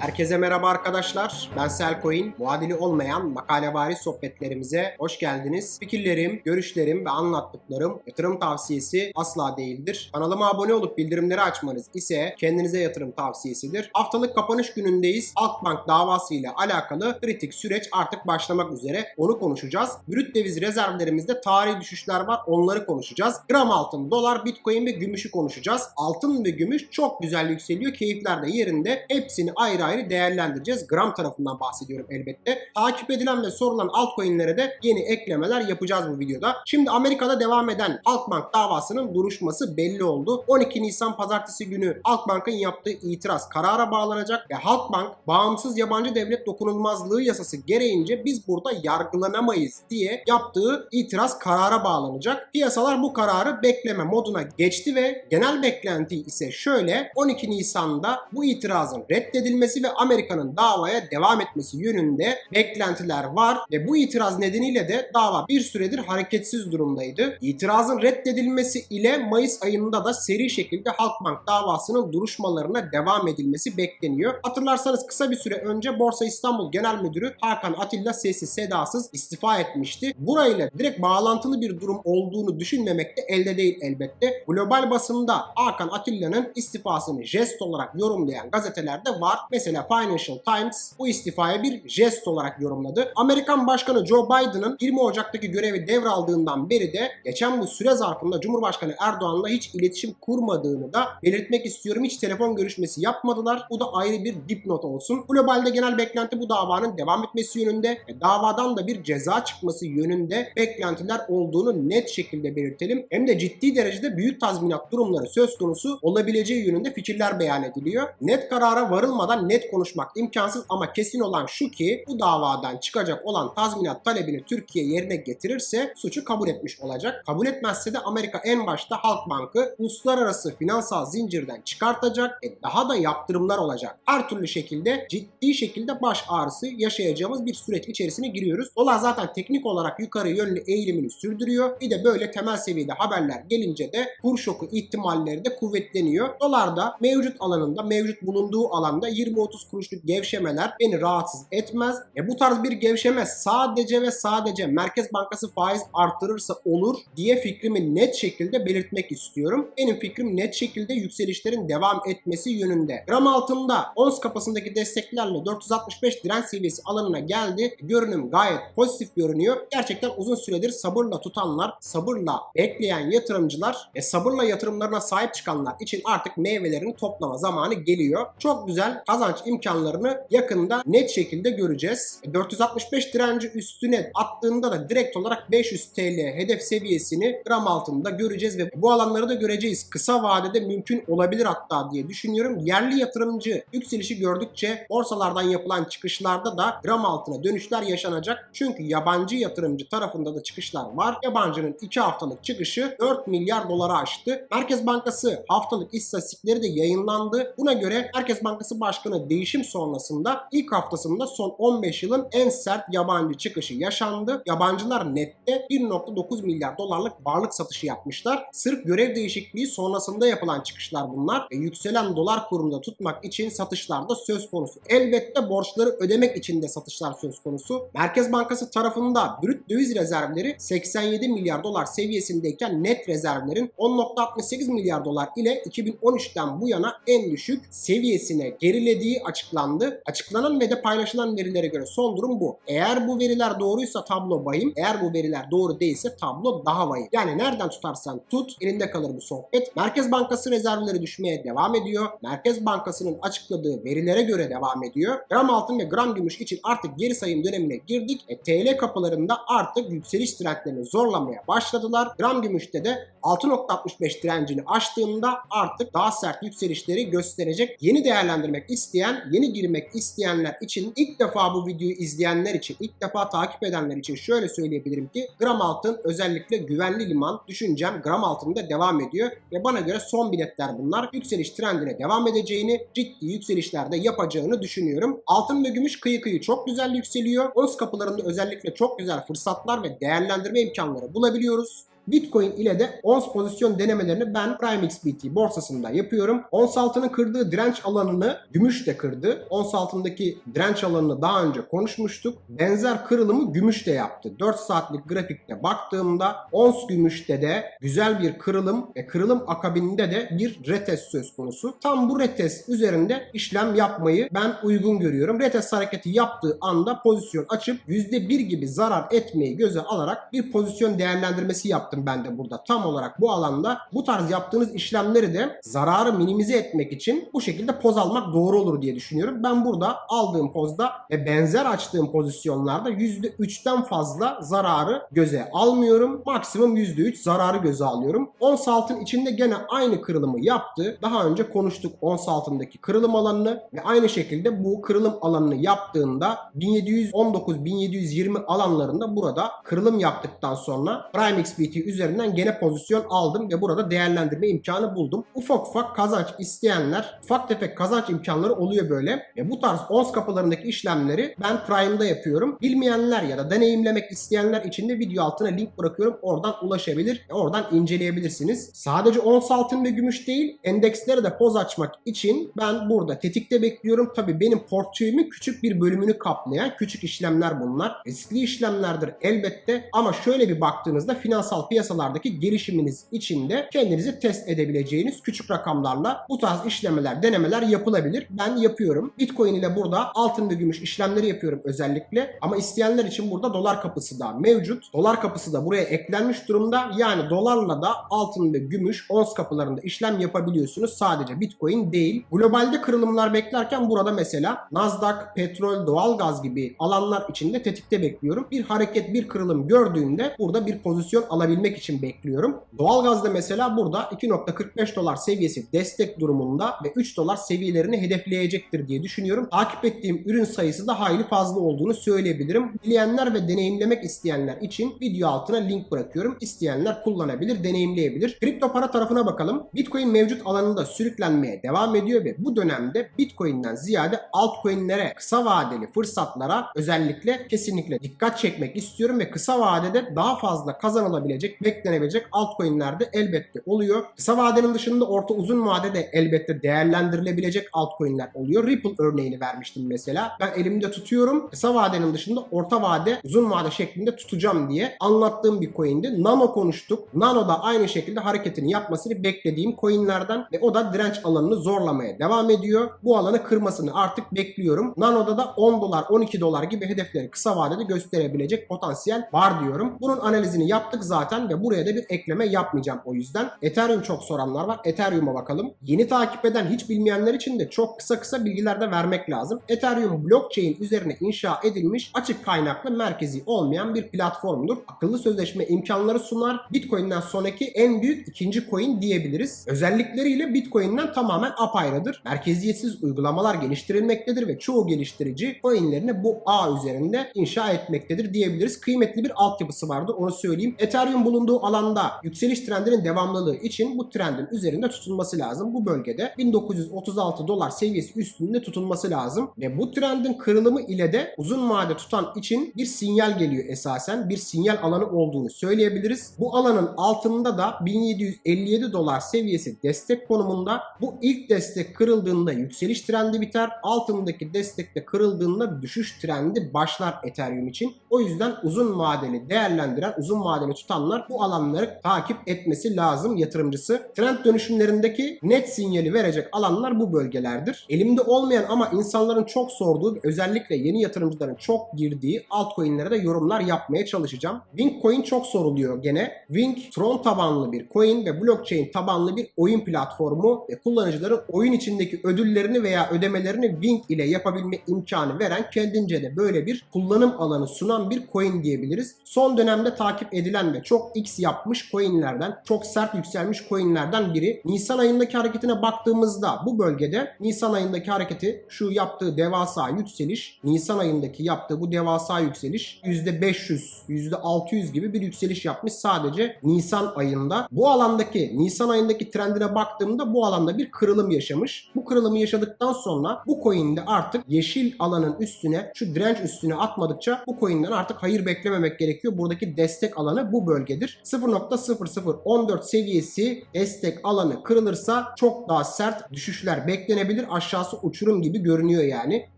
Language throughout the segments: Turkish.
Herkese merhaba arkadaşlar. Ben Selcoin. Muadili olmayan makalevari sohbetlerimize hoş geldiniz. Fikirlerim, görüşlerim ve anlattıklarım yatırım tavsiyesi asla değildir. Kanalıma abone olup bildirimleri açmanız ise kendinize yatırım tavsiyesidir. Haftalık kapanış günündeyiz. Halkbank davası ile alakalı kritik süreç artık başlamak üzere. Onu konuşacağız. Brüt döviz rezervlerimizde tarihi düşüşler var. Onları konuşacağız. Gram altın, dolar, bitcoin ve gümüşü konuşacağız. Altın ve gümüş çok güzel yükseliyor. Keyifler de yerinde. Hepsini ayrı ayrı değerlendireceğiz. Gram tarafından bahsediyorum elbette. Takip edilen ve sorulan altcoin'lere de yeni eklemeler yapacağız bu videoda. Şimdi Amerika'da devam eden Halkbank davasının duruşması belli oldu. 12 Nisan pazartesi günü Halkbank'ın yaptığı itiraz karara bağlanacak ve Halkbank bağımsız yabancı devlet dokunulmazlığı yasası gereğince biz burada yargılanamayız diye yaptığı itiraz karara bağlanacak. Piyasalar bu kararı bekleme moduna geçti ve genel beklenti ise şöyle 12 Nisan'da bu itirazın reddedilmesi ve Amerika'nın davaya devam etmesi yönünde beklentiler var ve bu itiraz nedeniyle de dava bir süredir hareketsiz durumdaydı. İtirazın reddedilmesi ile Mayıs ayında da seri şekilde Halkbank davasının duruşmalarına devam edilmesi bekleniyor. Hatırlarsanız kısa bir süre önce Borsa İstanbul Genel Müdürü Hakan Atilla sessiz sedasız istifa etmişti. Burayla direkt bağlantılı bir durum olduğunu düşünmemek de elde değil elbette. Global basında Hakan Atilla'nın istifasını jest olarak yorumlayan gazetelerde var. Mesela Financial Times bu istifaya bir jest olarak yorumladı. Amerikan Başkanı Joe Biden'ın 20 Ocak'taki görevi devraldığından beri de geçen bu süre zarfında Cumhurbaşkanı Erdoğan'la hiç iletişim kurmadığını da belirtmek istiyorum. Hiç telefon görüşmesi yapmadılar. Bu da ayrı bir dipnot olsun. Globalde genel beklenti bu davanın devam etmesi yönünde ve davadan da bir ceza çıkması yönünde beklentiler olduğunu net şekilde belirtelim. Hem de ciddi derecede büyük tazminat durumları söz konusu olabileceği yönünde fikirler beyan ediliyor. Net karara varılmadan net konuşmak imkansız ama kesin olan şu ki bu davadan çıkacak olan tazminat talebini Türkiye yerine getirirse suçu kabul etmiş olacak. Kabul etmezse de Amerika en başta Halkbank'ı uluslararası finansal zincirden çıkartacak ve daha da yaptırımlar olacak. Her türlü şekilde ciddi şekilde baş ağrısı yaşayacağımız bir süreç içerisine giriyoruz. Dolar zaten teknik olarak yukarı yönlü eğilimini sürdürüyor. Bir de böyle temel seviyede haberler gelince de kur şoku ihtimalleri de kuvvetleniyor. Dolarda mevcut alanında, mevcut bulunduğu alanda 20-30 kuruşluk gevşemeler beni rahatsız etmez. E bu tarz bir gevşeme sadece ve sadece Merkez Bankası faiz artırırsa olur diye fikrimi net şekilde belirtmek istiyorum. Benim fikrim net şekilde yükselişlerin devam etmesi yönünde. Gram altında ons kapasındaki desteklerle 465 direnç seviyesi alanına geldi. Görünüm gayet pozitif görünüyor. Gerçekten uzun süredir sabırla tutanlar, sabırla bekleyen yatırımcılar ve sabırla yatırımlarına sahip çıkanlar için artık meyvelerini toplama zamanı geliyor. Çok güzel kazanç imkanlarını yakında net şekilde göreceğiz. E, 465 direnci üstüne attığında da direkt olarak 500 TL hedef seviyesini gram altında göreceğiz ve bu alanları da göreceğiz. Kısa vadede mümkün olabilir hatta diye düşünüyorum. Yerli yatırımcı yükselişi gördükçe borsalardan yapılan çıkışlarda da gram altına dönüşler yaşanacak. Çünkü yabancı yatırımcı tarafında da çıkışlar var. Yabancının 2 haftalık çıkışı 4 milyar dolara aştı. Merkez Bankası haftalık istatistikleri de yayınlandı. Buna göre Merkez Bankası Başkanı değişim sonrasında ilk haftasında son 15 yılın en sert yabancı çıkışı yaşandı. Yabancılar nette 1.9 milyar dolarlık varlık satışı yapmışlar. Sırf görev değişikliği sonrasında yapılan çıkışlar bunlar. Ve yükselen dolar kurunda tutmak için satışlar da söz konusu. Elbette borçları ödemek için de satışlar söz konusu. Merkez Bankası tarafında brüt döviz rezervleri 87 milyar dolar seviyesindeyken net rezervlerin 10.68 milyar dolar ile 2013'ten bu yana en düşük seviyesine gerilediği açıklandı. Açıklanan ve de paylaşılan verilere göre son durum bu. Eğer bu veriler doğruysa tablo vahim. Eğer bu veriler doğru değilse tablo daha vahim. Yani nereden tutarsan tut elinde kalır bu sohbet. Merkez Bankası rezervleri düşmeye devam ediyor. Merkez Bankası'nın açıkladığı verilere göre devam ediyor. Gram altın ve gram gümüş için artık geri sayım dönemine girdik. E, TL kapılarında artık yükseliş trendlerini zorlamaya başladılar. Gram gümüşte de 6.65 direncini aştığında artık daha sert yükselişleri gösterecek. Yeni değerlendirmek isteyen, yeni girmek isteyenler için ilk defa bu videoyu izleyenler için, ilk defa takip edenler için şöyle söyleyebilirim ki gram altın özellikle güvenli liman düşüncem gram altında devam ediyor ve bana göre son biletler bunlar. Yükseliş trendine devam edeceğini, ciddi yükselişlerde yapacağını düşünüyorum. Altın ve gümüş kıyı kıyı çok güzel yükseliyor. Ons kapılarında özellikle çok güzel fırsatlar ve değerlendirme imkanları bulabiliyoruz. Bitcoin ile de ons pozisyon denemelerini ben PrimeXBT borsasında yapıyorum. Ons altının kırdığı direnç alanını gümüş de kırdı. Ons altındaki direnç alanını daha önce konuşmuştuk. Benzer kırılımı gümüş de yaptı. 4 saatlik grafikte baktığımda ons gümüşte de güzel bir kırılım ve kırılım akabinde de bir retest söz konusu. Tam bu retest üzerinde işlem yapmayı ben uygun görüyorum. Retest hareketi yaptığı anda pozisyon açıp %1 gibi zarar etmeyi göze alarak bir pozisyon değerlendirmesi yaptım ben de burada. Tam olarak bu alanda bu tarz yaptığınız işlemleri de zararı minimize etmek için bu şekilde poz almak doğru olur diye düşünüyorum. Ben burada aldığım pozda ve benzer açtığım pozisyonlarda %3'ten fazla zararı göze almıyorum. Maksimum %3 zararı göze alıyorum. Ons altın içinde gene aynı kırılımı yaptı. Daha önce konuştuk ons altındaki kırılım alanını ve aynı şekilde bu kırılım alanını yaptığında 1719-1720 alanlarında burada kırılım yaptıktan sonra Prime XBT üzerinden gene pozisyon aldım ve burada değerlendirme imkanı buldum. Ufak ufak kazanç isteyenler, ufak tefek kazanç imkanları oluyor böyle. Ve bu tarz ons kapılarındaki işlemleri ben Prime'da yapıyorum. Bilmeyenler ya da deneyimlemek isteyenler için de video altına link bırakıyorum. Oradan ulaşabilir, ve oradan inceleyebilirsiniz. Sadece ons altın ve gümüş değil, endekslere de poz açmak için ben burada tetikte bekliyorum. Tabii benim portföyümün küçük bir bölümünü kaplayan küçük işlemler bunlar. Riskli işlemlerdir elbette ama şöyle bir baktığınızda finansal piyasalardaki gelişiminiz için de kendinizi test edebileceğiniz küçük rakamlarla bu tarz işlemeler, denemeler yapılabilir. Ben yapıyorum. Bitcoin ile burada altın ve gümüş işlemleri yapıyorum özellikle. Ama isteyenler için burada dolar kapısı da mevcut. Dolar kapısı da buraya eklenmiş durumda. Yani dolarla da altın ve gümüş ons kapılarında işlem yapabiliyorsunuz. Sadece Bitcoin değil. Globalde kırılımlar beklerken burada mesela Nasdaq, petrol, doğalgaz gibi alanlar içinde tetikte bekliyorum. Bir hareket, bir kırılım gördüğümde burada bir pozisyon alabilmek için bekliyorum. Doğalgazda mesela burada 2.45 dolar seviyesi destek durumunda ve 3 dolar seviyelerini hedefleyecektir diye düşünüyorum. Takip ettiğim ürün sayısı da hayli fazla olduğunu söyleyebilirim. Bileyenler ve deneyimlemek isteyenler için video altına link bırakıyorum. İsteyenler kullanabilir, deneyimleyebilir. Kripto para tarafına bakalım. Bitcoin mevcut alanında sürüklenmeye devam ediyor ve bu dönemde Bitcoin'den ziyade altcoin'lere, kısa vadeli fırsatlara özellikle kesinlikle dikkat çekmek istiyorum ve kısa vadede daha fazla kazanılabilecek, beklenebilecek altcoin'lerde elbette oluyor. Kısa vadenin dışında orta uzun vadede elbette değerlendirilebilecek altcoin'ler oluyor. Ripple örneğini vermiştim mesela. Ben elimde tutuyorum. Kısa vadenin dışında orta vade, uzun vade şeklinde tutacağım diye anlattığım bir coin'di. Nano konuştuk. Nano da aynı şekilde hareketini yapmasını beklediğim coin'lerden ve o da direnç alanını zorlamaya devam ediyor. Bu alanı kırmasını artık bekliyorum. Nano'da da 10 dolar, 12 dolar gibi hedefleri kısa vadede gösterebilecek potansiyel var diyorum. Bunun analizini yaptık zaten ve buraya da bir ekleme yapmayacağım o yüzden. Ethereum çok soranlar var. Ethereum'a bakalım. Yeni takip eden hiç bilmeyenler için de çok kısa kısa bilgiler de vermek lazım. Ethereum blockchain üzerine inşa edilmiş açık kaynaklı merkezi olmayan bir platformdur. Akıllı sözleşme imkanları sunar. Bitcoin'den sonraki en büyük ikinci coin diyebiliriz. Özellikleriyle Bitcoin'den tamamen apayrıdır. Merkeziyetsiz uygulamalar geliştirilmektedir ve çoğu geliştirici coinlerini bu ağ üzerinde inşa etmektedir diyebiliriz. Kıymetli bir altyapısı vardı onu söyleyeyim. Ethereum bulunduğu alanda yükseliş trendinin devamlılığı için bu trendin üzerinde tutulması lazım. Bu bölgede 1936 dolar seviyesi üstünde tutulması lazım ve bu trendin kırılımı ile de uzun vade tutan için bir sinyal geliyor esasen. Bir sinyal alanı olduğunu söyleyebiliriz. Bu alanın altında da 1757 dolar seviyesi destek konumunda. Bu ilk destek kırıldığında yükseliş trendi biter. Altındaki destek de kırıldığında düşüş trendi başlar Ethereum için. O yüzden uzun vadeli değerlendiren, uzun vadeli tutanlar bu alanları takip etmesi lazım yatırımcısı. Trend dönüşümlerindeki net sinyali verecek alanlar bu bölgelerdir. Elimde olmayan ama insanların çok sorduğu özellikle yeni yatırımcıların çok girdiği altcoin'lere de yorumlar yapmaya çalışacağım. Wing Coin çok soruluyor gene. Wing Tron tabanlı bir coin ve blockchain tabanlı bir oyun platformu ve kullanıcıların oyun içindeki ödüllerini veya ödemelerini Wing ile yapabilme imkanı veren kendince de böyle bir kullanım alanı sunan bir coin diyebiliriz. Son dönemde takip edilen ve çok X yapmış coinlerden, çok sert yükselmiş coinlerden biri. Nisan ayındaki hareketine baktığımızda bu bölgede Nisan ayındaki hareketi şu yaptığı devasa yükseliş, Nisan ayındaki yaptığı bu devasa yükseliş %500, %600 gibi bir yükseliş yapmış sadece Nisan ayında. Bu alandaki Nisan ayındaki trendine baktığımda bu alanda bir kırılım yaşamış. Bu kırılımı yaşadıktan sonra bu coin'de artık yeşil alanın üstüne şu direnç üstüne atmadıkça bu coin'den artık hayır beklememek gerekiyor. Buradaki destek alanı bu bölge bölgedir. 0.0014 seviyesi destek alanı kırılırsa çok daha sert düşüşler beklenebilir. Aşağısı uçurum gibi görünüyor yani.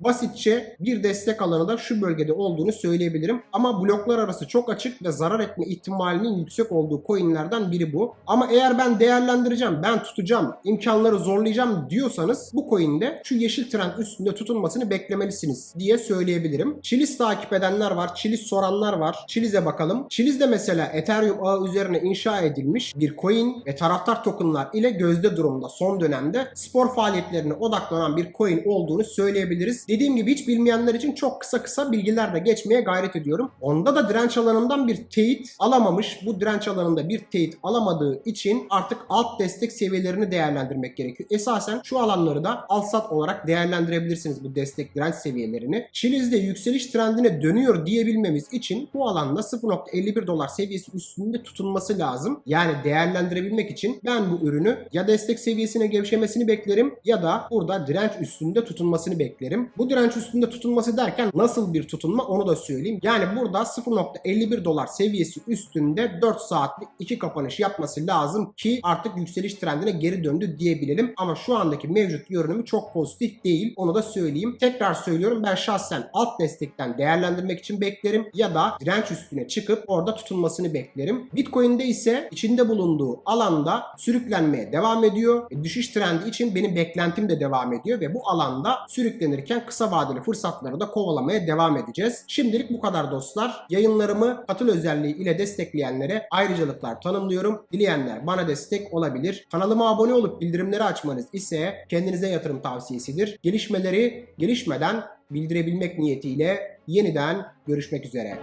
Basitçe bir destek alanı da şu bölgede olduğunu söyleyebilirim. Ama bloklar arası çok açık ve zarar etme ihtimalinin yüksek olduğu coinlerden biri bu. Ama eğer ben değerlendireceğim, ben tutacağım, imkanları zorlayacağım diyorsanız bu coinde şu yeşil trend üstünde tutunmasını beklemelisiniz diye söyleyebilirim. Chiliz takip edenler var, Chiliz soranlar var. Chiliz'e bakalım. Chiliz de mesela Ethereum ağı üzerine inşa edilmiş bir coin ve taraftar tokenlar ile gözde durumda son dönemde spor faaliyetlerine odaklanan bir coin olduğunu söyleyebiliriz. Dediğim gibi hiç bilmeyenler için çok kısa kısa bilgiler de geçmeye gayret ediyorum. Onda da direnç alanından bir teyit alamamış. Bu direnç alanında bir teyit alamadığı için artık alt destek seviyelerini değerlendirmek gerekiyor. Esasen şu alanları da al sat olarak değerlendirebilirsiniz bu destek direnç seviyelerini. Chiliz'de yükseliş trendine dönüyor diyebilmemiz için bu alanda 0.51 dolar seviyesi üstünde tutunması lazım. Yani değerlendirebilmek için ben bu ürünü ya destek seviyesine gevşemesini beklerim ya da burada direnç üstünde tutunmasını beklerim. Bu direnç üstünde tutunması derken nasıl bir tutunma onu da söyleyeyim. Yani burada 0.51 dolar seviyesi üstünde 4 saatlik iki kapanış yapması lazım ki artık yükseliş trendine geri döndü diyebilelim. Ama şu andaki mevcut görünümü çok pozitif değil. Onu da söyleyeyim. Tekrar söylüyorum ben şahsen alt destekten değerlendirmek için beklerim ya da direnç üstüne çıkıp orada tutunmasını beklerim. Bitcoin'de ise içinde bulunduğu alanda sürüklenmeye devam ediyor. E, Düşüş trendi için benim beklentim de devam ediyor ve bu alanda sürüklenirken kısa vadeli fırsatları da kovalamaya devam edeceğiz. Şimdilik bu kadar dostlar. Yayınlarımı katıl özelliği ile destekleyenlere ayrıcalıklar tanımlıyorum. Dileyenler bana destek olabilir. Kanalıma abone olup bildirimleri açmanız ise kendinize yatırım tavsiyesidir. Gelişmeleri gelişmeden bildirebilmek niyetiyle yeniden görüşmek üzere.